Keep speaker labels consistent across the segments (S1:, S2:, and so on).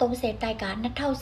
S1: 30တိုက်က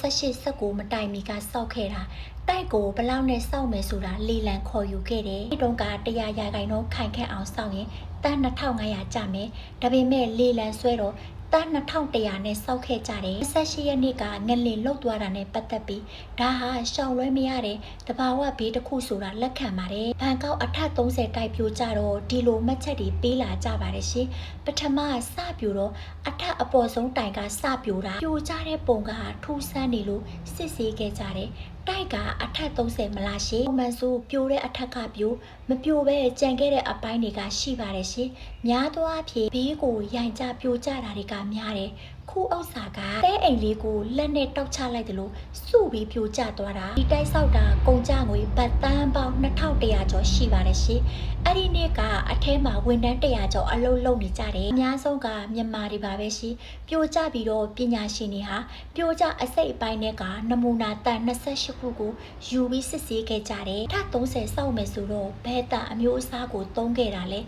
S1: 2018-19မတိုင်မီကစောက်ခဲ့တာတိုက်ကိုဘယ်လောက်နဲ့စောက်မယ်ဆိုတာလီလံခေါ်ယူခဲ့တယ်ဒီတုန်းက100ရာခိုင်နှုန်းခိုင်ခန့်အောင်စောက်ရင်တန်း2500ကျမယ်ဒါပေမဲ့လီလံဆွဲတော့ တန်း2100နဲ့စောက်ခဲ့ကြတယ်18ရက်နေ့ကငလင်လှုပ်သွားတာနဲ့ပတ်သက်ပြီးဒါဟာရှောင်လွဲမရတဲ့တဘာဝဘေးတစ်ခုဆိုတာလက်ခံပါတယ်ဘန်ကောက်အထက်30တိုက်ပြိုကြတော့ဒီလိုမှတ်ချက်တွေပေးလာကြပါတယ်ရှင်ပထမစပြိုတော့အထက်အပေါ်ဆုံးတိုင်ကစပြိုတာပြိုကြတဲ့ပုံကထူးဆန်းနေလို့စစ်ဆေးခဲ့ကြတယ် တိုက်ကအထက်30မလားရှင်ပုံမှန်ဆိုပြိုတဲ့အထက်ကပြိုမပြိုပဲကြံခဲ့တဲ့အပိုင်းတွေကရှိပါတယ်ရှင်များသောအားဖြင့်ဘေးကိုရိုင်ကြပြိုကြတာတွေကများတယ်ခုဥစ္စာကတဲအိမ်လေးကိုလက်နဲ့တောက်ချလိုက်တယ်လို့စုပြီးပြိုကျသွားတာဒီတိုက်ဆောက်တာကုန်ကြငွေဘတ်တန်းပေါင်း2100ကျော်ရှိပါတယ်ရှင်အဲ့ဒီနေ့ကအထဲမှာဝန်ထမ်း100ကျော်အလုပ်လုပ်နေကြတယ်အများဆုံးကမြန်မာတွေပါပဲရှင်ပြိုကျပြီးတော့ပညာရှင်တွေဟာပြိုကျအစိတ်အပိုင်းတွေကနမူနာတန်28ခုကိုယူပြီးစစ်ဆေးခဲ့ကြတယ်ထ30စောက်မယ်ဆိုတော့ဘဲတာအမျိုးအစားကိုသုံးခဲ့တာလဲ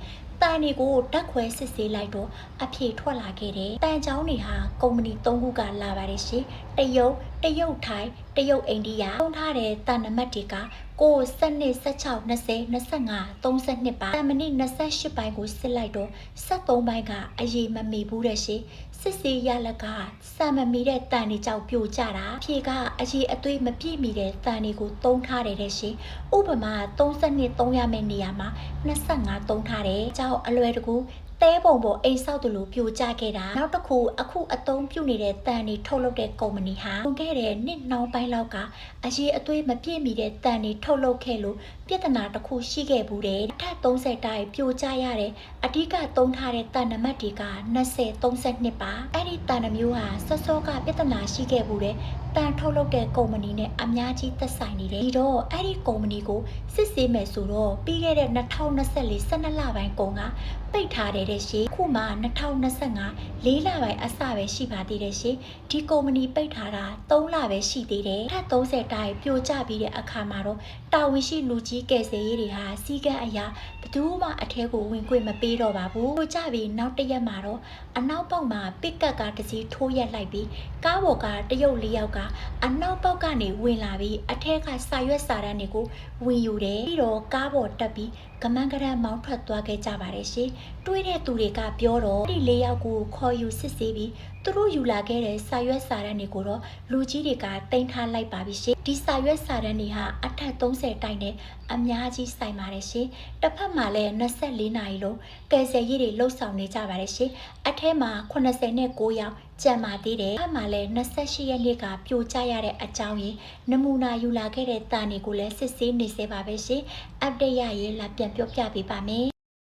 S1: တန်တွေကိုဓာတ်ခွဲစစ်ဆေးလိုက်တော့အဖြေထွက်လာခဲ့တယ်။တန်ချောင်းတွေဟာကုမ္ပဏီ၃ခုကလာပါတယ်ရှင်။တရုတ် တရုတ်ထိုင်းတရုတ်အိန္ဒိယသုံးထားတဲ့တန်နမတ်တွေကကိုစနစ်16 20 25 32ပါတန်မနစ်28ပိုင်းကိုစစ်လိုက်တော့73ပိုင်းကအရေးမမီဘူးတဲ့ရှင်။စစ်စေးရလကစံမမီတဲ့တန်တွေကြောင့်ပြိုကျတာဖြေကအရေးအသွေးမပြည့်မီတဲ့တန်တွေကိုသုံးထားတယ်တဲ့ရှင်။ဥပမာ32 3ရမယ့်နေရာမှာ25သုံးထားတယ်။ကြောက်အလွယ်တကူ တဲပုံပေါ်အိမ်ဆောက်သူလိုပြိုကျခဲ့တာနောက်တစ်ခုအခုအသုံးပြုနေတဲ့တန်တွေထုတ်လုပ်တဲ့ကုမ္ပဏီဟာဝင်ခဲ့တဲ့နှစ်နှောင်းပိုင်းလောက်ကအရေးအသွေးမပြည့်မီတဲ့တန်တွေထုတ်လုပ်ခဲ့လို့ပြဿနာတစ်ခုရှိခဲ့ဘူးတယ်ထပ်30တိုင်းပြိုကျရတဲ့အဓိကသုံးထားတဲ့တန်နံပါတ်တွေက20 32ပါအဲ့ဒီတန်နှမျိုးဟာစောစောကပြဿနာရှိခဲ့ဘူးတယ်တန်ထုတ်လုပ်တဲ့ကုမ္ပဏီနဲ့အများကြီးသက်ဆိုင်နေတယ်ဒီတော့အဲ့ဒီကုမ္ပဏီကိုစစ်ဆေးမယ်ဆိုတော့ပြီးခဲ့တဲ့2024 12လပိုင်းကုန်ကပိတ်ထားတเดชิคุมานักเท่านะสงา ၄လပိုင်းအစပဲရှိပါသေးတယ်ရှင်ဒီကုမ္ပဏီပိတ်ထားတာ3လပဲရှိသေးတယ်ထပ်30တားပြိုကျပြီးတဲ့အခါမှာတော့တာဝန်ရှိလူကြီးကယ်ဆယ်ရေးတွေဟာစီကံအရာဘသူမှအထဲကိုဝင်ခွင့်မပေးတော့ပါဘူးပြိုကျပြီးနောက်တစ်ရက်မှာတော့အနောက်ပေါက်မှာပစ်ကတ်ကတစ်စီးထိုးရက်လိုက်ပြီးကားပေါ်ကတရုတ်၄ယောက်ကအနောက်ပေါက်ကနေဝင်လာပြီးအထက်ကစာရွက်စာတမ်းတွေကိုဝင်ယူတယ်ပြီးတော့ကားပေါ်တက်ပြီးကမန်းကရန်မောင်းထွက်သွားခဲ့ကြပါတယ်ရှင်တွေးတဲ့သူတွေကပြောတော့ဒီ၄ယောက်ကိုခေါ်ယူစစ်ဆေးပြီးသူတို့ယူလာခဲ့တဲ့စာရွက်စာတမ်းတွေကိုတော့လူကြီးတွေကတင်ထားလိုက်ပါပြီရှင်ဒီစာရွက်စာတမ်းတွေဟာအထက်30တိုင်နဲ့အများကြီးဆိုင်ပါတယ်ရှင်တစ်ဖက်မှာလည်း24နာရီလုံးကယ်ဆယ်ရေးတွေလှုပ်ဆောင်နေကြပါတယ်ရှင်အထက်မှာ89ယောက်ကြံပါသေးတယ်။အမှလည်း28ရက်နေ့ကပြိုကျရတဲ့အကြောင်းရင်းနမူနာယူလာခဲ့တဲ့တာနေကိုလည်းစစ်ဆေးနေစေပါပဲရှင်။ update ရရင်လာပြန်ပြောပြပေးပါမယ်